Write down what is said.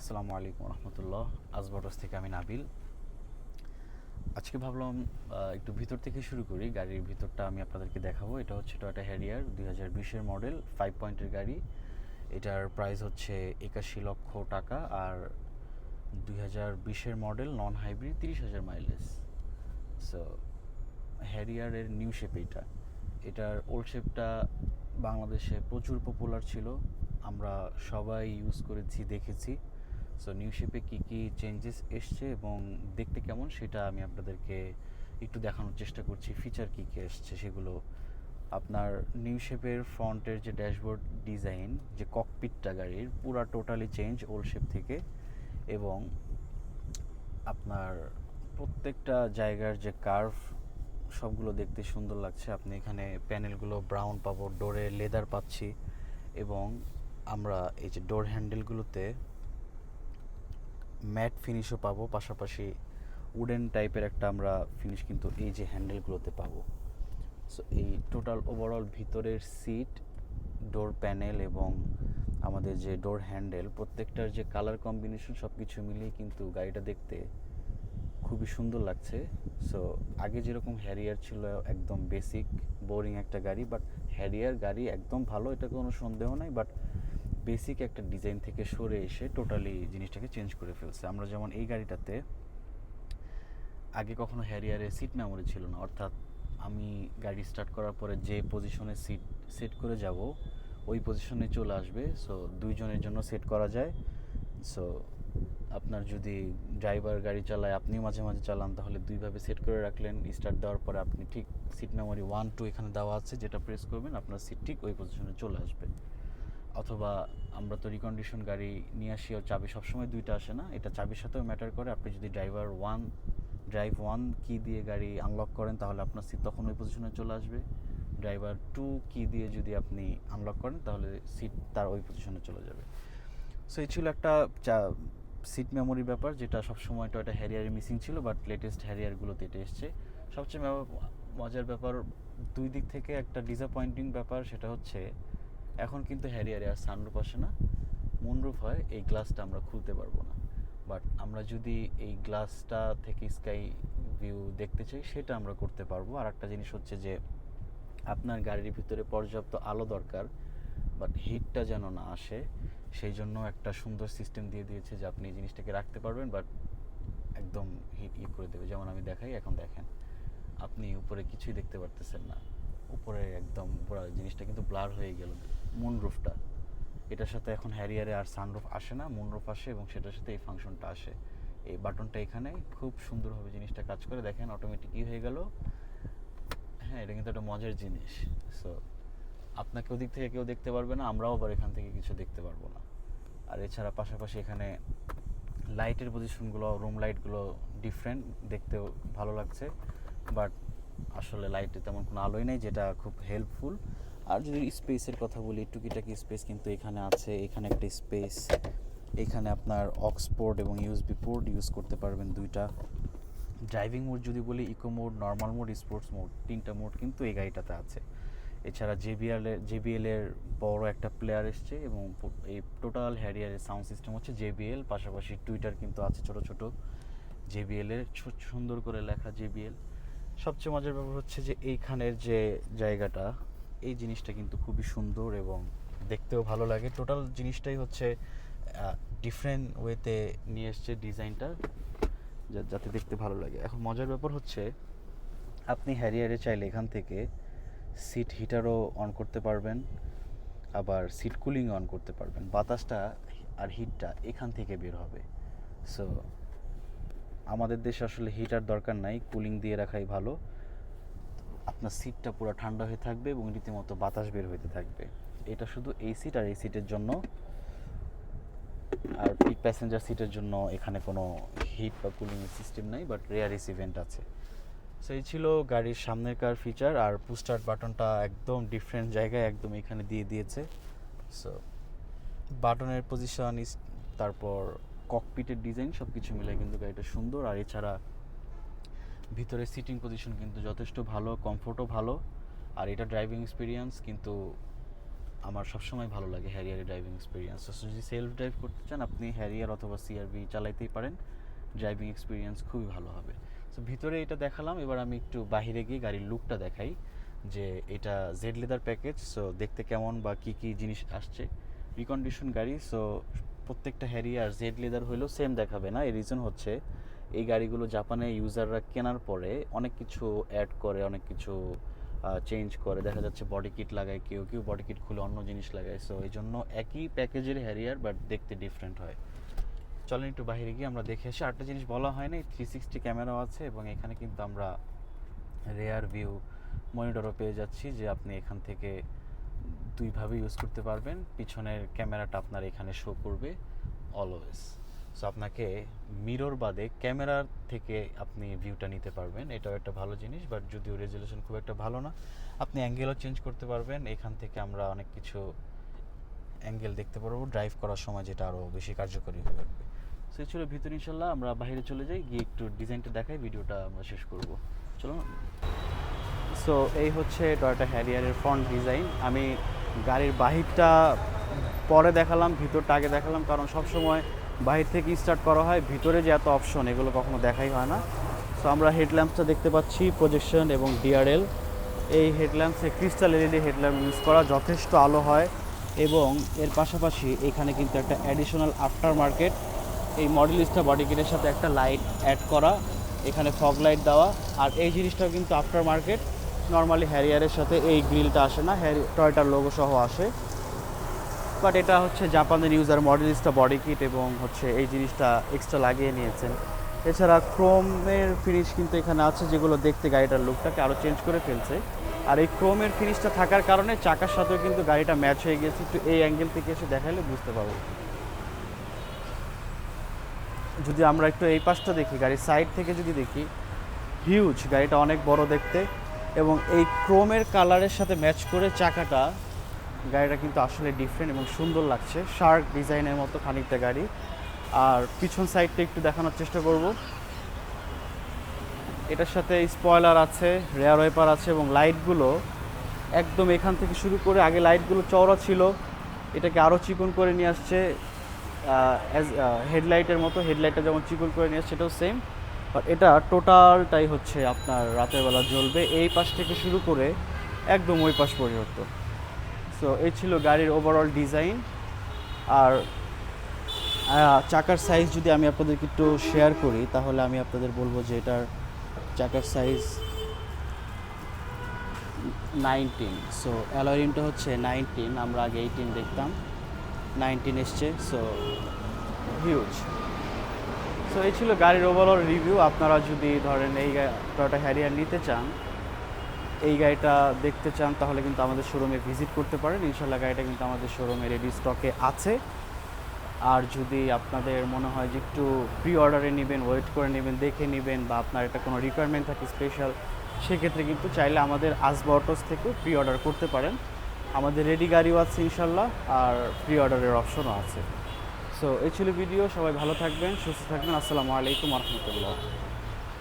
আসসালামু আলাইকুম রহমতুল্লাহ। আজবটস থেকে আমি নাবিল। আজকে ভাবলাম একটু ভিতর থেকে শুরু করি। গাড়ির ভিতরটা আমি আপনাদেরকে দেখাবো। এটা হচ্ছে টয়োটা হ্যারিয়ার দুই হাজার বিশের মডেল ফাইভ পয়েন্টের গাড়ি। এটার প্রাইস হচ্ছে একাশি লক্ষ টাকা আর দুই হাজার বিশের মডেল নন হাইব্রিড তিরিশ হাজার মাইলেজ সো হ্যারিয়ারের নিউ শেপ এটা এটার ওল্ড শেপটা বাংলাদেশে প্রচুর পপুলার ছিল। আমরা সবাই ইউজ করেছি, দেখেছি। সো নিউ শেপে কী কী চেঞ্জেস এসছে এবং দেখতে কেমন সেটা আমি আপনাদেরকে একটু দেখানোর চেষ্টা করছি। ফিচার কী কী এসছে সেগুলো আপনার নিউ শেপের ফ্রন্টের যে ড্যাশবোর্ড ডিজাইন যে ককপিটটা গাড়ির, পুরা টোটালি চেঞ্জ ওল্ড শেপ থেকে এবং আপনার প্রত্যেকটা জায়গার যে কার্ভ সবগুলো দেখতে সুন্দর লাগছে। আপনি এখানে প্যানেলগুলো ব্রাউন পাবো ডোরে লেদার পাচ্ছি এবং আমরা এই যে ডোর হ্যান্ডেলগুলোতে ম্যাট ফিনিশও পাবো, পাশাপাশি উডেন টাইপের একটা আমরা ফিনিশ কিন্তু এই যে হ্যান্ডেলগুলোতে পাবো। সো এই টোটাল ওভারঅল ভিতরের সিট ডোর প্যানেল এবং আমাদের যে ডোর হ্যান্ডেল প্রত্যেকটার যে কালার কম্বিনেশন সব কিছু মিলিয়ে কিন্তু গাড়িটা দেখতে খুবই সুন্দর লাগছে। সো আগে যেরকম হ্যারিয়ার ছিল একদম বেসিক বোরিং একটা গাড়ি বাট হ্যারিয়ার গাড়ি একদম ভালো এটা কোনো সন্দেহ নাই বাট বেসিক একটা ডিজাইন থেকে সরে এসে টোটালি জিনিসটাকে চেঞ্জ করে ফেলছে। আমরা যেমন এই গাড়িটাতে আগে কখনো হ্যারিয়ারে সিট মেমোরি ছিল না। অর্থাৎ আমি গাড়ি স্টার্ট করার পরে যে পজিশনে সিট সেট করে যাব, ওই পজিশনে চলে আসবে। সো দুইজনের জন্য সেট করা যায়। সো আপনার যদি ড্রাইভার গাড়ি চালায়, আপনিও মাঝে মাঝে চালান, তাহলে দুইভাবে সেট করে রাখলেন। স্টার্ট দেওয়ার পরে আপনি ঠিক সিট মেমোরি ওয়ান টু এখানে দেওয়া আছে, যেটা প্রেস করবেন, আপনার সিট ঠিক ওই পজিশনে চলে আসবে। অথবা আমরা তো রিকন্ডিশন গাড়ি নিয়ে আসি আর চাবি সবসময় দুইটা আসে না? এটা চাবির সাথেও ম্যাটার করে। আপনি যদি ড্রাইভার ওয়ান ড্রাইভ ওয়ান কি দিয়ে গাড়ি আনলক করেন, তাহলে আপনার সিট তখন ওই পজিশনে চলে আসবে। ড্রাইভার টু কি দিয়ে যদি আপনি আনলক করেন, তাহলে সিট তার ওই পজিশনে চলে যাবে। সো এই ছিল একটা সিট মেমোরি ব্যাপার, যেটা সবসময় টয়টা হ্যারিয়ারে মিসিং ছিল বাট লেটেস্ট হ্যারিয়ারগুলোতে এটা এসছে। সবচেয়ে মজার ব্যাপার দুই দিক থেকে একটা ডিসঅ্যাপয়েন্টিং ব্যাপার, সেটা হচ্ছে এখন কিন্তু হ্যারিয়ারে আর সানরুফ আসে না। মুনরুফ হয়, এই গ্লাসটা আমরা খুলতে পারব না। বাট আমরা যদি এই গ্লাসটা থেকে স্কাই ভিউ দেখতে চাই, সেটা আমরা করতে পারব। আর একটা জিনিস হচ্ছে যে, আপনার গাড়ির ভিতরে পর্যাপ্ত আলো দরকার বাট হিটটা যেন না আসে, সেই জন্য একটা সুন্দর সিস্টেম দিয়ে দিয়েছে যে আপনি এই জিনিসটাকে রাখতে পারবেন বাট একদম হিট ই করে দেবে। যেমন আমি দেখাই, এখন দেখেন, আপনি উপরে কিছুই দেখতে পারতেছেন না। উপরে একদম পুরো জিনিসটা কিন্তু ব্লার হয়ে গেল। মুন রুফটা এটার সাথে এখন হ্যারিয়ারে আর সানরুফ আসে না মুনরুফ আসে এবং সেটার সাথে এই ফাংশনটা আসে। এই বাটনটা এখানে খুব সুন্দরভাবে জিনিসটা কাজ করে। দেখেন অটোমেটিক কি হয়ে গেল। হ্যাঁ এটা কিন্তু একটা মজার জিনিস। সো আপনাকে ওদিক থেকে কেউ দেখতে পারবে না, আমরাও আবার এখান থেকে কিছু দেখতে পারব না। আর এছাড়া পাশাপাশি এখানে লাইটের পজিশনগুলো রুম লাইটগুলো ডিফারেন্ট দেখতেও ভালো লাগছে। বাট আসলে লাইটে তেমন কোনো আলোই নেই, যেটা খুব হেল্পফুল আর যদি স্পেসের কথা বলি, টুকিটাকি স্পেস কিন্তু এখানে আছে, এখানে একটা স্পেস এখানে আপনার অক্সপোর্ট এবং ইউএসবি পোর্ট ইউজ করতে পারবেন দুইটা। ড্রাইভিং মোড যদি বলি eco mode normal mode sports mode তিনটা মোড কিন্তু এই গাড়িটাতে আছে। এছাড়া জেবিএল এর জেবিএল এর বড় একটা প্লেয়ার এসছে এবং এই টোটাল হ্যারিয়ারের সাউন্ড সিস্টেম হচ্ছে জেবিএল পাশাপাশি টুইটার কিন্তু আছে ছোট ছোট। জেবিএল এর ছো- সুন্দর করে লেখা জেবিএল সবচেয়ে মজার ব্যাপার হচ্ছে যে এইখানের যে জায়গাটা এই জিনিসটা কিন্তু খুবই সুন্দর এবং দেখতেও ভালো লাগে। টোটাল জিনিসটাই হচ্ছে ডিফারেন্ট ওয়েতে নিয়ে এসছে ডিজাইনটা যাতে দেখতে ভালো লাগে। এখন মজার ব্যাপার হচ্ছে, আপনি হ্যারিয়ারে চাইলে এখান থেকে সিট হিটারও অন করতে পারবেন, আবার সিট কুলিং অন করতে পারবেন। বাতাসটা আর হিটটা এখান থেকে বের হবে। সো আমাদের দেশে আসলে হিটার দরকার নাই কুলিং দিয়ে রাখাই ভালো। আপনার সিটটা পুরো ঠান্ডা হয়ে থাকবে এবং রীতিমতো বাতাস বের হইতে থাকবে। এটা শুধু এই সিট আর এই সিটের জন্য। আর এই প্যাসেঞ্জার সিটের জন্য এখানে কোনো হিট বা কুলিং সিস্টেম নাই বাট রেয়ার ইভেন্ট আছে। সো এই ছিল গাড়ির সামনের কার ফিচার আর পুস্টার বাটনটা একদম ডিফারেন্ট জায়গায় একদম এখানে দিয়ে দিয়েছে। সো বাটনের পজিশন তারপর ককপিটের ডিজাইন সব কিছু মিলে কিন্তু গাড়িটা সুন্দর। আর এছাড়া ভিতরে সিটিং পজিশন কিন্তু যথেষ্ট ভালো কমফোর্টও ভালো। আর এটা ড্রাইভিং এক্সপিরিয়েন্স কিন্তু আমার সবসময় ভালো লাগে হ্যারিয়ারের ড্রাইভিং এক্সপিরিয়েন্স যদি সেলফ ড্রাইভ করতে চান, আপনি হ্যারিয়ার অথবা সিআরবি চালাইতেই পারেন। ড্রাইভিং এক্সপিরিয়েন্স খুবই ভালো হবে। সো ভিতরে এটা দেখালাম। এবার আমি একটু বাইরে গিয়ে গাড়ির লুকটা দেখাই যে এটা জেড লেদার প্যাকেজ সো দেখতে কেমন বা কি কি জিনিস আসছে। রিকন্ডিশন গাড়ি। সো প্রত্যেকটা হ্যারিয়ার জেড লেদার হইলেও সেম দেখাবে না। এর রিজন হচ্ছে এই গাড়িগুলো জাপানে ইউজাররা কেনার পরে অনেক কিছু অ্যাড করে, অনেক কিছু চেঞ্জ করে। দেখা যাচ্ছে বডি কিট লাগায় কেউ কেউ বডি কিট খুলে অন্য জিনিস লাগায়। সো এই জন্য একই প্যাকেজের হ্যারিয়ার বাট দেখতে ডিফারেন্ট হয়। চলেন একটু বাইরে গিয়ে আমরা দেখে আসি। আরেকটা জিনিস বলা হয় না থ্রি সিক্সটি ক্যামেরাও আছে এবং এখানে কিন্তু আমরা রেয়ার ভিউ মনিটরও পেয়ে যাচ্ছি যে আপনি এখান থেকে দুইভাবে ইউজ করতে পারবেন। পিছনের ক্যামেরাটা আপনার এখানে শো করবে অলওয়েজ সো আপনাকে মিরর বাদে ক্যামেরার থেকে আপনি ভিউটা নিতে পারবেন। এটাও একটা ভালো জিনিস বাট যদিও রেজলিউশন খুব একটা ভালো না, আপনি অ্যাঙ্গেলও চেঞ্জ করতে পারবেন। এখান থেকে আমরা অনেক কিছু অ্যাঙ্গেল দেখতে পারব। ড্রাইভ করার সময় যেটা আরও বেশি কার্যকরী হয়ে উঠবে। সো ছিল ভিতরে ইনশাল্লাহ আমরা বাইরে চলে যাই, গিয়ে একটু ডিজাইনটা দেখাই, ভিডিওটা আমরা শেষ করব। চলো সো এই হচ্ছে টয়োটা হ্যারিয়ারের ফ্রন্ট ডিজাইন আমি গাড়ির বাহিরটা পরে দেখালাম, ভিতরটা আগে দেখালাম, কারণ সব সময় বাহির থেকে স্টার্ট করা হয়, ভিতরে যে এত অপশন এগুলো কখনো দেখাই হয় না। সো আমরা হেডল্যাম্পসটা দেখতে পাচ্ছি প্রজেকশন এবং ডিআরএল এই হেডল্যাম্পসে ক্রিস্টাল এলইডি হেডল্যাম্প ইউজ করা, যথেষ্ট আলো হয় এবং এর পাশাপাশি এখানে কিন্তু একটা অ্যাডিশনাল আফটার মার্কেট এই মডেলিস্টা বডি কিটের সাথে একটা লাইট অ্যাড করা, এখানে ফগ লাইট দেওয়া। আর এই জিনিসটাও কিন্তু আফটার মার্কেট নর্মালি হ্যারিয়ারের সাথে এই গ্রিলটা আসে না হ্যারি টয়টার লোগো সহ আসে। বাট এটা হচ্ছে জাপানের ইউজার মডেলিস্টা বডি কিট এবং হচ্ছে এই জিনিসটা এক্সট্রা লাগিয়ে নিয়েছেন। এছাড়া ক্রোমের ফিনিশ কিন্তু এখানে আছে, যেগুলো দেখতে গাড়িটার লুকটাকে আরও চেঞ্জ করে ফেলছে। আর এই ক্রোমের ফিনিশটা থাকার কারণে চাকার সাথেও কিন্তু গাড়িটা ম্যাচ হয়ে গেছে একটু এই অ্যাঙ্গেল থেকে এসে দেখালে বুঝতে পারব। যদি আমরা একটু এই পাশটা দেখি, গাড়ির সাইড থেকে যদি দেখি হিউজ গাড়িটা অনেক বড় দেখতে। এবং এই ক্রোমের কালারের সাথে ম্যাচ করে চাকাটা গাড়িটা কিন্তু আসলে ডিফারেন্ট এবং সুন্দর লাগছে। শার্ক ডিজাইনের মতো খানিকটা গাড়ি। আর পিছন সাইডটা একটু দেখানোর চেষ্টা করব। এটার সাথে স্পয়লার আছে রেয়ার ওয়েপার আছে এবং লাইটগুলো একদম এখান থেকে শুরু করে আগে লাইটগুলো চওড়া ছিল। এটাকে আরও চিকন করে নিয়ে আসছে। অ্যাজ হেডলাইটের মতো হেডলাইটটা যেমন চিকন করে নিয়ে আসছে সেটাও সেম বাট এটা টোটালটাই হচ্ছে আপনার রাতের বেলা জ্বলবে। এই পাশ থেকে শুরু করে একদম ওই পাশ পর্যন্ত। সো এই ছিল গাড়ির ওভারঅল ডিজাইন আর চাকার সাইজ যদি আমি আপনাদেরকে একটু শেয়ার করি, তাহলে আমি আপনাদের বলব যে এটার চাকার সাইজ নাইনটিন সো অ্যালোরিমটা হচ্ছে নাইনটিন আমরা আগে এইটিন দেখতাম। নাইনটিন এসছে সো হিউজ সো এই ছিল গাড়ির ওভারঅল রিভিউ আপনারা যদি ধরেন এই টয়োটা হ্যারিয়ার নিতে চান এই গাড়িটা দেখতে চান, তাহলে কিন্তু আমাদের শোরুমে ভিজিট করতে পারেন। ইনশাল্লাহ গাড়িটা কিন্তু আমাদের শোরুমে রেডি স্টকে আছে। আর যদি আপনাদের মনে হয় যে একটু প্রি অর্ডারে নেবেন ওয়েট করে নেবেন, দেখে নেবেন বা আপনার এটা কোনো রিকোয়ারমেন্ট থাকে স্পেশাল সেক্ষেত্রে কিন্তু চাইলে আমাদের আসবা অটোস থেকেও প্রি অর্ডার করতে পারেন। আমাদের রেডি গাড়িও আছে ইনশাল্লাহ আর প্রি অর্ডারের অপশনও আছে। সো এই ছিল ভিডিও সবাই ভালো থাকবেন, সুস্থ থাকবেন। আসসালামু আলাইকুম রহমতুল্লাহ।